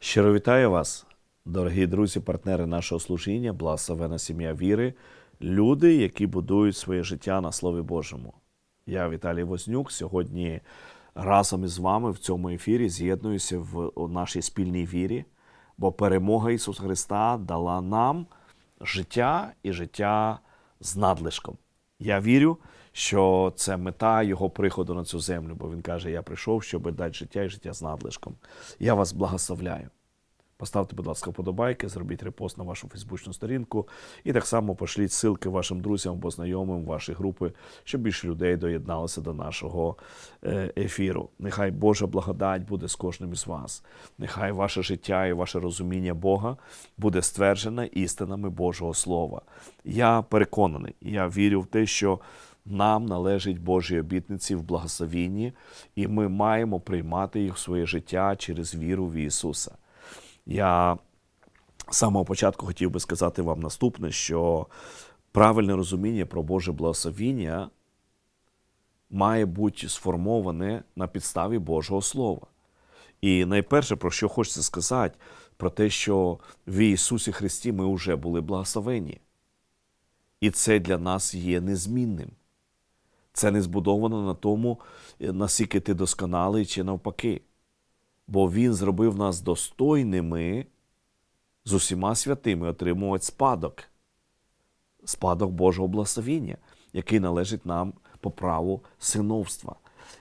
Щиро вітаю вас, дорогі друзі, партнери нашого служіння, благословена сім'я віри, люди, які будують своє життя на Слові Божому. Я Віталій Вознюк. Сьогодні разом із вами в цьому ефірі з'єднуюся в нашій спільній вірі, бо перемога Ісуса Христа дала нам життя і життя з надлишком. Я вірю, що це мета Його приходу на цю землю, бо Він каже: Я прийшов, щоб дати життя і життя з надлишком. Я вас благословляю. Поставте, будь ласка, вподобайки, зробіть репост на вашу фейсбучну сторінку і так само пошліть ссылки вашим друзям або знайомим в ваші групи, щоб більше людей доєдналося до нашого е, ефіру. Нехай Божа благодать буде з кожним із вас. Нехай ваше життя і ваше розуміння Бога буде стверджене істинами Божого Слова. Я переконаний, я вірю в те, що нам належить Божі обітниці в благословінні, і ми маємо приймати їх в своє життя через віру в Ісуса. Я з самого початку хотів би сказати вам наступне, що правильне розуміння про Боже благословіння має бути сформоване на підставі Божого Слова. І найперше, про що хочеться сказати, про те, що в Ісусі Христі ми вже були благословені. І це для нас є незмінним. Це не збудовано на тому, наскільки ти досконалий чи навпаки бо Він зробив нас достойними з усіма святими отримувати спадок, спадок Божого благословіння, який належить нам по праву синовства.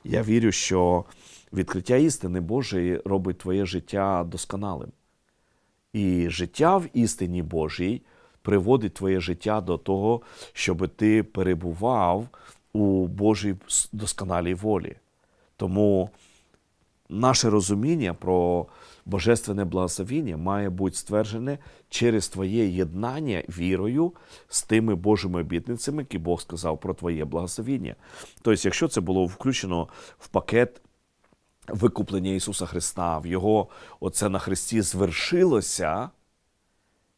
Я вірю, що відкриття істини Божої робить твоє життя досконалим. І життя в істині Божій приводить твоє життя до того, щоб ти перебував у Божій досконалій волі. Тому наше розуміння про божественне благословіння має бути стверджене через твоє єднання вірою з тими Божими обітницями, які Бог сказав про твоє благословіння. Тобто, якщо це було включено в пакет викуплення Ісуса Христа, в Його оце на Христі звершилося,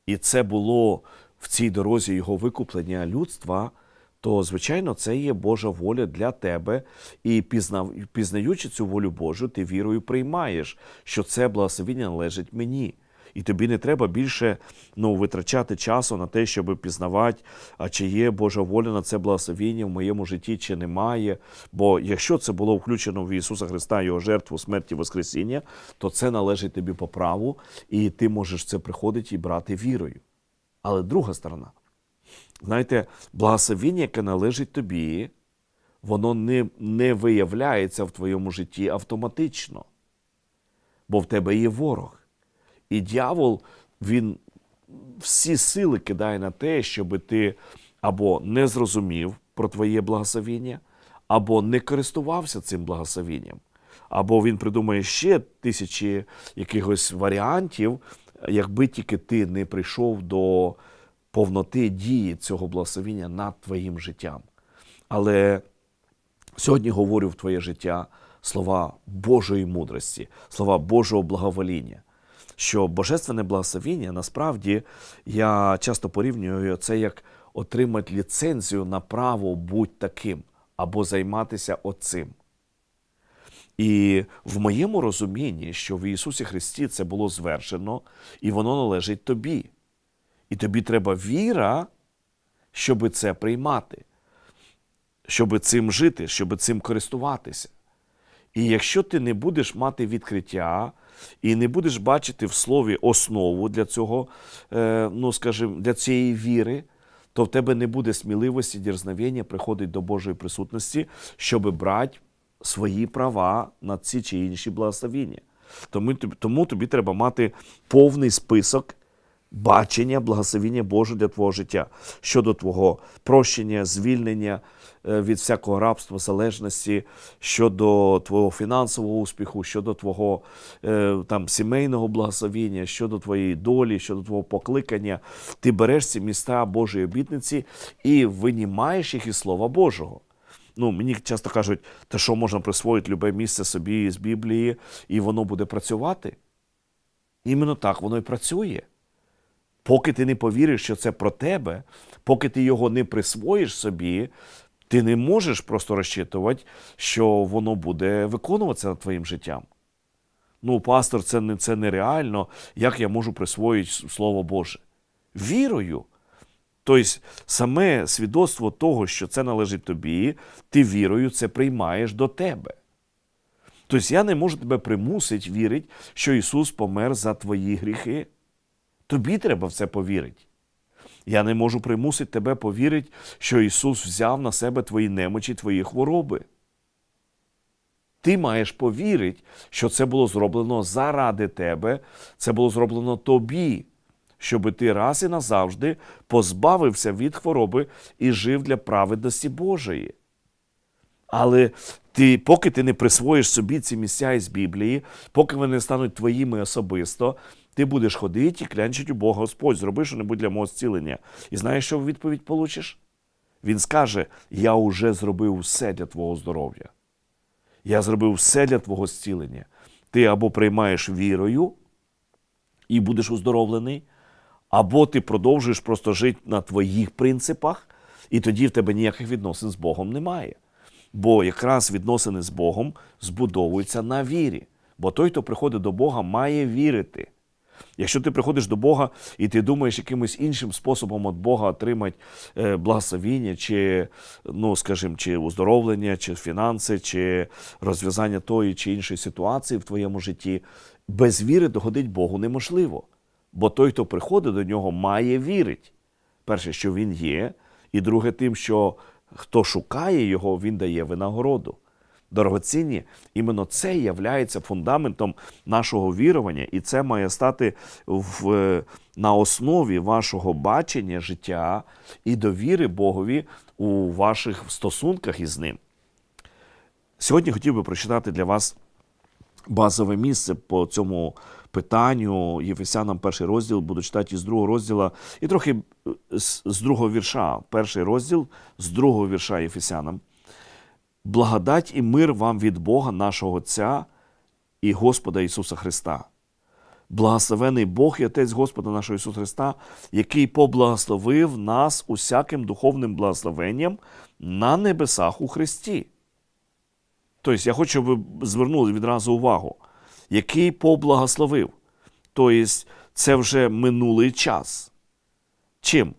і це було в цій дорозі Його викуплення людства то, звичайно, це є Божа воля для тебе, і пізнаючи цю волю Божу, ти вірою приймаєш, що це благословіння належить мені. І тобі не треба більше ну, витрачати часу на те, щоб пізнавати, а чи є Божа воля на це благословіння в моєму житті, чи немає. Бо якщо це було включено в Ісуса Христа, Його жертву, смерті, Воскресіння, то це належить тобі по праву, і ти можеш це приходити і брати вірою. Але друга сторона. Знаєте, благословіння, яке належить тобі, воно не, не виявляється в твоєму житті автоматично. Бо в тебе є ворог. І дьявол, він всі сили кидає на те, щоб ти або не зрозумів про твоє благословіння, або не користувався цим благословінням. Або він придумає ще тисячі якихось варіантів, якби тільки ти не прийшов до повноти дії цього благословіння над твоїм життям. Але сьогодні говорю в твоє життя слова Божої мудрості, слова Божого благовоління. Що божественне благословіння насправді я часто порівнюю це як отримати ліцензію на право бути таким або займатися оцим. І в моєму розумінні, що в Ісусі Христі це було звершено, і воно належить тобі. І тобі треба віра, щоб це приймати, щоб цим жити, щоб цим користуватися. І якщо ти не будеш мати відкриття і не будеш бачити в слові основу для цього, е, ну скажімо, для цієї віри, то в тебе не буде сміливості, дерзновення приходить до Божої присутності, щоб брати свої права на ці чи інші благословіння. Тому, тому тобі треба мати повний список бачення, благословіння Боже для твого життя щодо твого прощення, звільнення е, від всякого рабства, залежності, щодо твого фінансового успіху, щодо твого е, там сімейного благословіння, щодо твоєї долі, щодо твого покликання. Ти береш ці міста Божої обітниці і винімаєш їх із Слова Божого. Ну, мені часто кажуть, та що можна присвоїти любе місце собі з Біблії, і воно буде працювати. Іменно так воно і працює. Поки ти не повіриш, що це про тебе, поки ти його не присвоїш собі, ти не можеш просто розчитувати, що воно буде виконуватися над твоїм життям. Ну, пастор, це, не, це нереально. Як я можу присвоїти Слово Боже? Вірою. Тобто, саме свідоцтво того, що це належить тобі, ти вірою це приймаєш до тебе. Тобто я не можу тебе примусити вірити, що Ісус помер за твої гріхи. Тобі треба в це повірити. Я не можу примусити тебе повірити, що Ісус взяв на себе твої немочі, твої хвороби. Ти маєш повірити, що це було зроблено заради тебе, це було зроблено тобі, щоб ти раз і назавжди позбавився від хвороби і жив для праведності Божої. Але ти, поки ти не присвоїш собі ці місця із Біблії, поки вони стануть твоїми особисто, ти будеш ходити і клянчити у Бога Господь, зроби що-небудь для мого зцілення. І знаєш, що в відповідь получиш? Він скаже: Я уже зробив все для твого здоров'я. Я зробив все для твого зцілення. Ти або приймаєш вірою і будеш оздоровлений, або ти продовжуєш просто жити на твоїх принципах, і тоді в тебе ніяких відносин з Богом немає. Бо якраз відносини з Богом збудовуються на вірі. Бо той, хто приходить до Бога, має вірити. Якщо ти приходиш до Бога і ти думаєш якимось іншим способом від Бога отримати е, благословіння, чи, ну, скажімо, чи оздоровлення, чи фінанси, чи розв'язання тої чи іншої ситуації в твоєму житті, без віри догодить Богу неможливо. Бо той, хто приходить до нього, має вірити. Перше, що він є, і друге, тим, що хто шукає його, він дає винагороду. Дорогоцінні, іменно це являється фундаментом нашого вірування, і це має стати в, на основі вашого бачення життя і довіри Богові у ваших стосунках із ним. Сьогодні хотів би прочитати для вас базове місце по цьому питанню. Єфесянам перший розділ, буду читати із другого розділу, і трохи з другого вірша. Перший розділ з другого вірша Єфесянам. Благодать і мир вам від Бога, нашого Отця і Господа Ісуса Христа. Благословений Бог і Отець Господа нашого Ісуса Христа, який поблагословив нас усяким духовним благословенням на небесах у Христі. Тобто, я хочу, щоб ви звернули відразу увагу, який поблагословив. Тобто, це вже минулий час. Чим?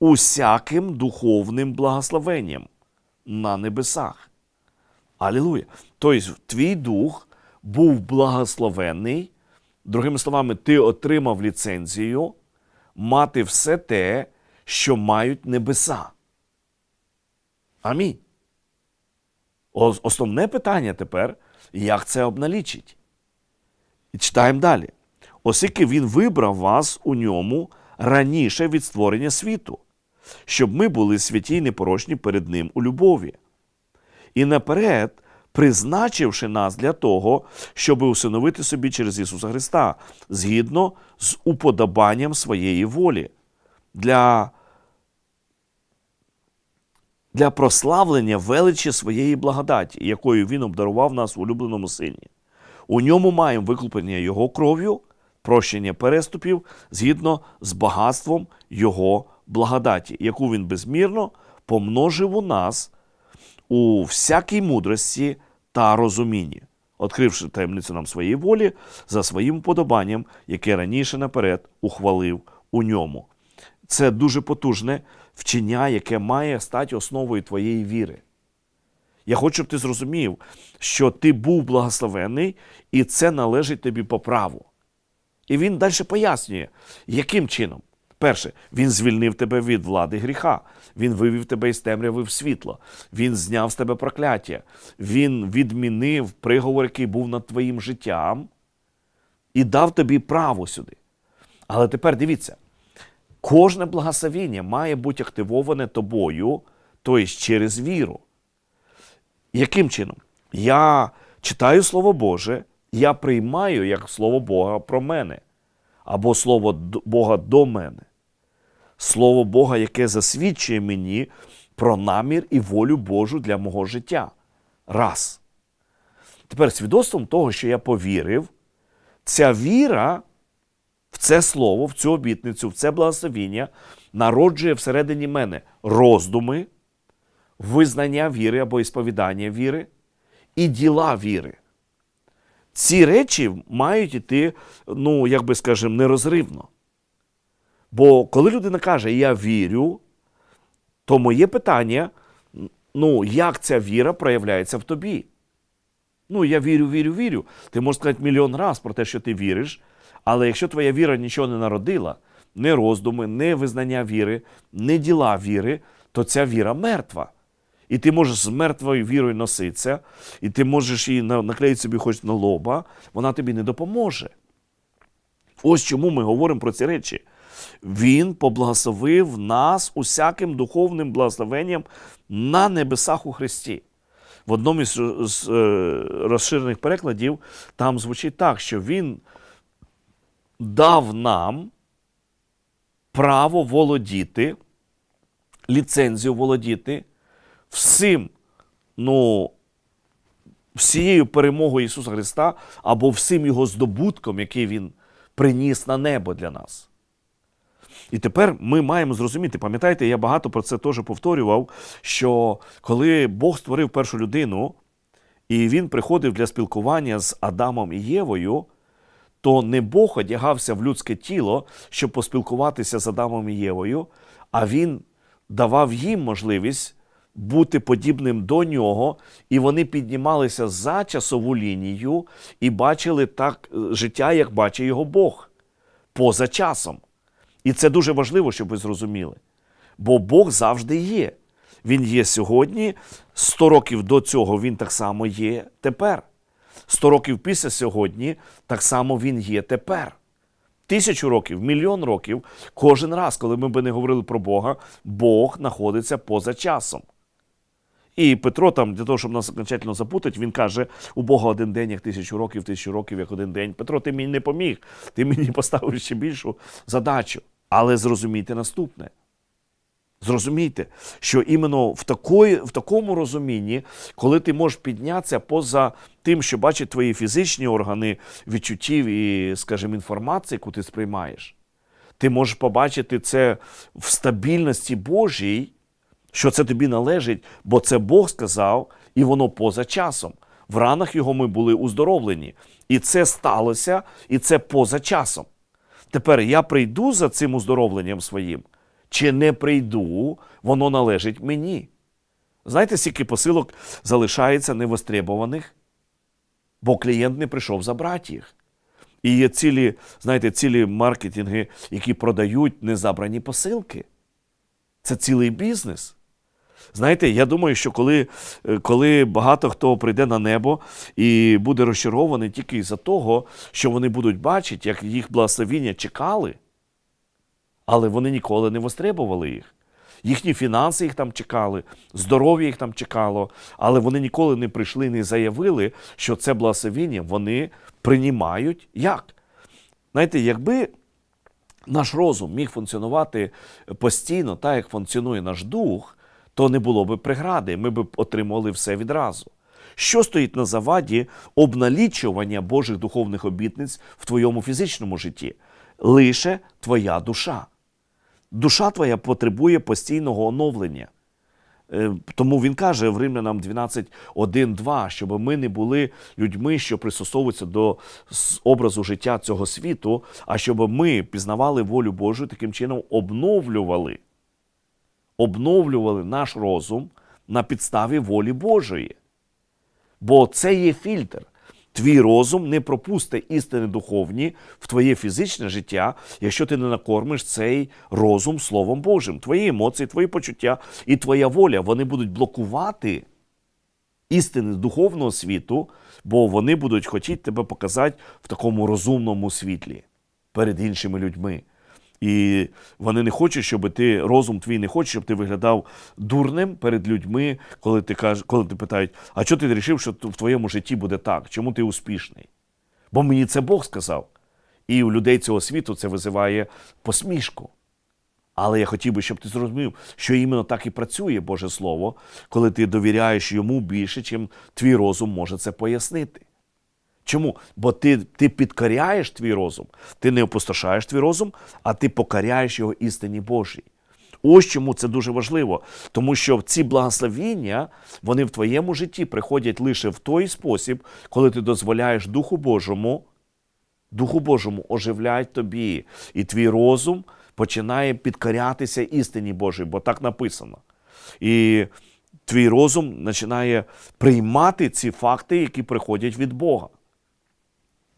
Усяким духовним благословенням на небесах. Алілуя. Тобто, твій дух був благословений. Другими словами, ти отримав ліцензію мати все те, що мають небеса. Амінь. Основне питання тепер, як це обналічить? І читаємо далі. Оскільки він вибрав вас у ньому раніше від створення світу, щоб ми були святі й непорочні перед Ним у любові. І наперед, призначивши нас для того, щоб усиновити собі через Ісуса Христа, згідно з уподобанням своєї волі, для для прославлення величі своєї благодаті, якою Він обдарував нас в улюбленому сині. У ньому маємо викуплення Його кров'ю, прощення переступів згідно з багатством Його благодаті, яку Він безмірно помножив у нас у всякій мудрості та розумінні, відкривши таємницю нам своєї волі за своїм уподобанням, яке раніше наперед ухвалив у ньому. Це дуже потужне вчення, яке має стати основою твоєї віри. Я хочу, щоб ти зрозумів, що ти був благословений, і це належить тобі по праву. І він далі пояснює, яким чином. Перше, він звільнив тебе від влади гріха, він вивів тебе із темряви в світло, він зняв з тебе прокляття, він відмінив приговор, який був над твоїм життям, і дав тобі право сюди. Але тепер дивіться, кожне благословіння має бути активоване тобою, тобто через віру. Яким чином? Я читаю Слово Боже, я приймаю як Слово Бога про мене, або Слово Бога до мене. Слово Бога, яке засвідчує мені про намір і волю Божу для мого життя. Раз. Тепер свідоцтвом того, що я повірив, ця віра в це слово, в цю обітницю, в це благословіння народжує всередині мене роздуми, визнання віри або ісповідання віри і діла віри. ці речі мають іти, ну, як би скажемо, нерозривно. Бо коли людина каже, я вірю, то моє питання, ну, як ця віра проявляється в тобі? Ну, я вірю, вірю, вірю. Ти можеш сказати мільйон разів про те, що ти віриш, але якщо твоя віра нічого не народила, не роздуми, не визнання віри, не діла віри, то ця віра мертва. І ти можеш з мертвою вірою носитися, і ти можеш її наклеїти собі хоч на лоба, вона тобі не допоможе. Ось чому ми говоримо про ці речі. Він поблагословив нас усяким духовним благословенням на небесах у Христі. В одному із е, розширених перекладів там звучить так, що Він дав нам право володіти, ліцензію володіти всім, ну, всією перемогою Ісуса Христа або всім Його здобутком, який Він приніс на небо для нас. І тепер ми маємо зрозуміти, пам'ятаєте, я багато про це теж повторював, що коли Бог створив першу людину, і він приходив для спілкування з Адамом і Євою, то не Бог одягався в людське тіло, щоб поспілкуватися з Адамом і Євою, а він давав їм можливість бути подібним до нього, і вони піднімалися за часову лінію і бачили так е, життя, як бачить його Бог, поза часом. І це дуже важливо, щоб ви зрозуміли. Бо Бог завжди є. Він є сьогодні, 100 років до цього він так само є тепер. 100 років після сьогодні так само він є тепер. Тисячу років, мільйон років, кожен раз, коли ми би не говорили про Бога, Бог знаходиться поза часом. І Петро там, для того, щоб нас окончательно запутати, він каже: у Бога один день, як тисячу років, тисячу років, як один день. Петро, ти мені не поміг, ти мені поставив ще більшу задачу. Але зрозумійте наступне. Зрозумійте, що іменно в, такої, в такому розумінні, коли ти можеш піднятися поза тим, що бачать твої фізичні органи відчуттів і, скажімо, інформації, яку ти сприймаєш, ти можеш побачити це в стабільності Божій, що це тобі належить, бо це Бог сказав, і воно поза часом. В ранах його ми були уздоровлені. І це сталося, і це поза часом. Тепер я прийду за цим уздоровленням своїм, чи не прийду, воно належить мені. Знаєте, скільки посилок залишається невостребованих, бо клієнт не прийшов забрати їх. І є цілі, знаєте, цілі маркетинги, які продають незабрані посилки. Це цілий бізнес. Знаєте, я думаю, що коли, е, коли багато хто прийде на небо і буде розчарований тільки із-за того, що вони будуть бачити, як їх благословіння чекали, але вони ніколи не востребували їх. Їхні фінанси їх там чекали, здоров'я їх там чекало, але вони ніколи не прийшли, не заявили, що це благословіння вони приймають як. Знаєте, якби наш розум міг функціонувати постійно, так як функціонує наш дух, то не було б прегради, ми б отримували все відразу. Що стоїть на заваді обналічування Божих духовних обітниць в твоєму фізичному житті? Лише твоя душа. Душа твоя потребує постійного оновлення. Е, Тому він каже в Римлянам 12, 1, 2, щоб ми не були людьми, що пристосовуються до образу життя цього світу, а щоб ми пізнавали волю Божу, таким чином обновлювали, обновлювали наш розум на підставі волі Божої. Бо це є фільтр. Твій розум не пропусте істини духовні в твоє фізичне життя, якщо ти не накормиш цей розум Словом Божим. Твої емоції, твої почуття і твоя воля вони будуть блокувати істини духовного світу, бо вони будуть хотіти тебе показати в такому розумному світлі перед іншими людьми. І вони не хочуть, щоб ти, розум твій не хоче, щоб ти виглядав дурним перед людьми, коли ти каж, коли ти питають, а чого ти вирішив, що в твоєму житті буде так? Чому ти успішний? Бо мені це Бог сказав. І у людей цього світу це визиває посмішку. Але я хотів би, щоб ти зрозумів, що іменно так і працює Боже Слово, коли ти довіряєш йому більше, чим твій розум може це пояснити. Чому? Бо ти, ти підкоряєш твій розум, ти не опустошаєш твій розум, а ти покоряєш його істині Божій. Ось чому це дуже важливо, тому що ці благословіння вони в твоєму житті приходять лише в той спосіб, коли ти дозволяєш Духу Божому, Духу Божому оживлять тобі, і твій розум починає підкорятися істині Божій, бо так написано. І твій розум починає приймати ці факти, які приходять від Бога.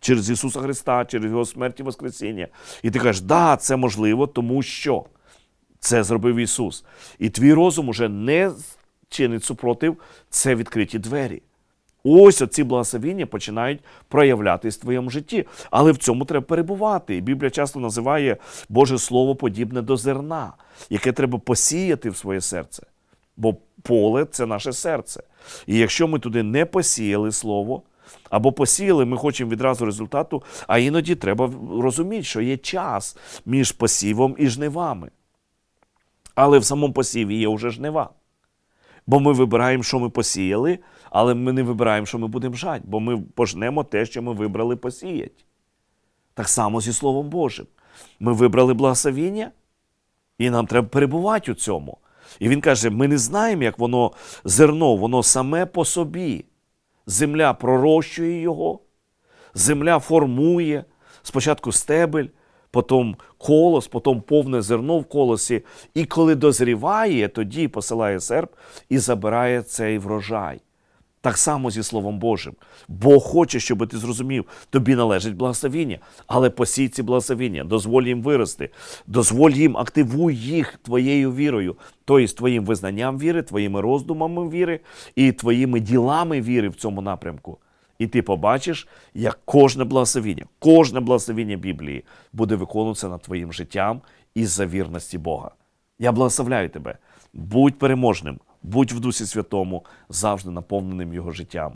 Через Ісуса Христа, через Його смерть і Воскресіння. І ти кажеш, да, це можливо, тому що це зробив Ісус. І твій розум уже не чинить супротив, це відкриті двері. Ось оці благословіння починають проявлятись в твоєму житті. Але в цьому треба перебувати. І Біблія часто називає Боже Слово подібне до зерна, яке треба посіяти в своє серце. Бо поле це наше серце. І якщо ми туди не посіяли слово, або посіяли, ми хочемо відразу результату, а іноді треба розуміти, що є час між посівом і жнивами. Але в самому посіві є вже жнива. Бо ми вибираємо, що ми посіяли, але ми не вибираємо, що ми будемо жати, бо ми пожнемо те, що ми вибрали посіяти. Так само зі Словом Божим. Ми вибрали благословіння, і нам треба перебувати у цьому. І він каже: ми не знаємо, як воно зерно, воно саме по собі. Земля пророщує його, земля формує спочатку стебель, потім колос, потім повне зерно в колосі. І коли дозріває, тоді посилає серп і забирає цей врожай. Так само зі Словом Божим. Бог хоче, щоб ти зрозумів, тобі належить благословіння, але посій ці благословіння, дозволь їм вирости, дозволь їм, активуй їх твоєю вірою, тобто твоїм визнанням віри, твоїми роздумами віри і твоїми ділами віри в цьому напрямку. І ти побачиш, як кожне благословіння, кожне благословіння Біблії буде виконуватися над твоїм життям із-за вірності Бога. Я благословляю тебе. Будь переможним, будь в Дусі Святому, завжди наповненим Його життям.